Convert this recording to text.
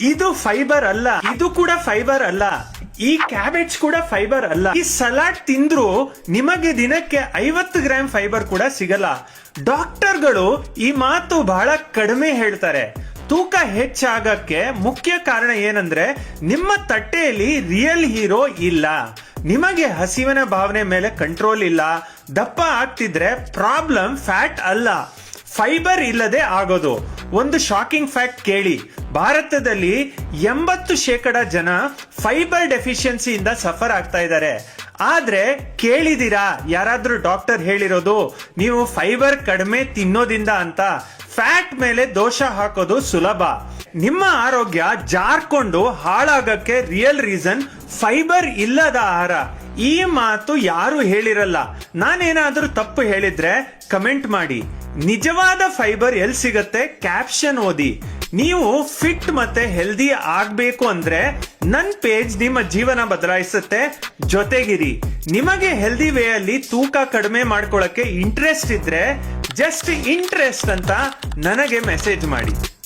ಇದು ಫೈಬರ್ ಅಲ್ಲ. ಇದು ಕೂಡ ಫೈಬರ್ ಅಲ್ಲ. ಈ ಕ್ಯಾಬೇಜ್ ಕೂಡ ಫೈಬರ್ ಅಲ್ಲ. ಈ ಸಲಾಡ್ ತಿಂದ್ರು ನಿಮಗೆ ದಿನಕ್ಕೆ ಐವತ್ತು ಗ್ರಾಮ್ ಫೈಬರ್ ಕೂಡ ಸಿಗಲ್ಲ. ಡಾಕ್ಟರ್ಗಳು ಈ ಮಾತು ಬಹಳ ಕಡಿಮೆ ಹೇಳ್ತಾರೆ. ತೂಕ ಹೆಚ್ಚಾಗಕ್ಕೆ ಮುಖ್ಯ ಕಾರಣ ಏನಂದ್ರೆ ನಿಮ್ಮ ತಟ್ಟೆಯಲ್ಲಿ ರಿಯಲ್ ಹೀರೋ ಇಲ್ಲ. ನಿಮಗೆ ಹಸಿವಿನ ಭಾವನೆ ಮೇಲೆ ಕಂಟ್ರೋಲ್ ಇಲ್ಲ. ದಪ್ಪ ಆಗ್ತಿದ್ರೆ ಪ್ರಾಬ್ಲಮ್ ಫ್ಯಾಟ್ ಅಲ್ಲ. ಫೈಬರ್ ಇಲ್ಲದೆ ಆಗೋದು. ಒಂದು ಶಾಕಿಂಗ್ ಫ್ಯಾಕ್ಟ್ ಕೇಳಿ. ಭಾರತದಲ್ಲಿ ಎಂಬತ್ತು ಶೇಕಡ ಜನ ಫೈಬರ್ ಡೆಫಿಷಿಯನ್ಸಿಯಿಂದ ಸಫರ್ ಆಗ್ತಾ ಇದ್ದಾರೆ. ಆದ್ರೆ ಕೇಳಿದಿರಾ? ಯಾರಾದ್ರೂ ಡಾಕ್ಟರ್ ಹೇಳಿರೋದು, ನೀವು ಫೈಬರ್ ಕಡಿಮೆ ತಿನ್ನೋದಿಂದ ಅಂತ. ಫ್ಯಾಟ್ ಮೇಲೆ ದೋಷ ಹಾಕೋದು ಸುಲಭ. ನಿಮ್ಮ ಆರೋಗ್ಯ ಜಾರ್ಕೊಂಡು ಹಾಳಾಗಕ್ಕೆ ರಿಯಲ್ ರೀಸನ್ ಫೈಬರ್ ಇಲ್ಲದ ಆಹಾರ. ಈ ಮಾತು ಯಾರು ಹೇಳಿರಲ್ಲ. ನಾನೇನಾದರೂ ತಪ್ಪು ಹೇಳಿದ್ರೆ ಕಮೆಂಟ್ ಮಾಡಿ. ನಿಜವಾದ ಫೈಬರ್ ಎಲ್ಲಿ ಸಿಗತ್ತೆ? ಕ್ಯಾಪ್ಷನ್ ಓದಿ. ನೀವು ಫಿಟ್ ಮತ್ತೆ ಹೆಲ್ದಿ ಆಗ್ಬೇಕು ಅಂದ್ರೆ ನನ್ನ ಪೇಜ್ ನಿಮ್ಮ ಜೀವನ ಬದಲಾಯಿಸುತ್ತೆ. ಜೊತೆಗಿರಿ. ನಿಮಗೆ ಹೆಲ್ದಿ ವೇ ಅಲ್ಲಿ ತೂಕ ಕಡಿಮೆ ಮಾಡ್ಕೊಳಕ್ಕೆ ಇಂಟ್ರೆಸ್ಟ್ ಇದ್ರೆ ಜಸ್ಟ್ ಇಂಟ್ರೆಸ್ಟ್ ಅಂತ ನನಗೆ ಮೆಸೇಜ್ ಮಾಡಿ.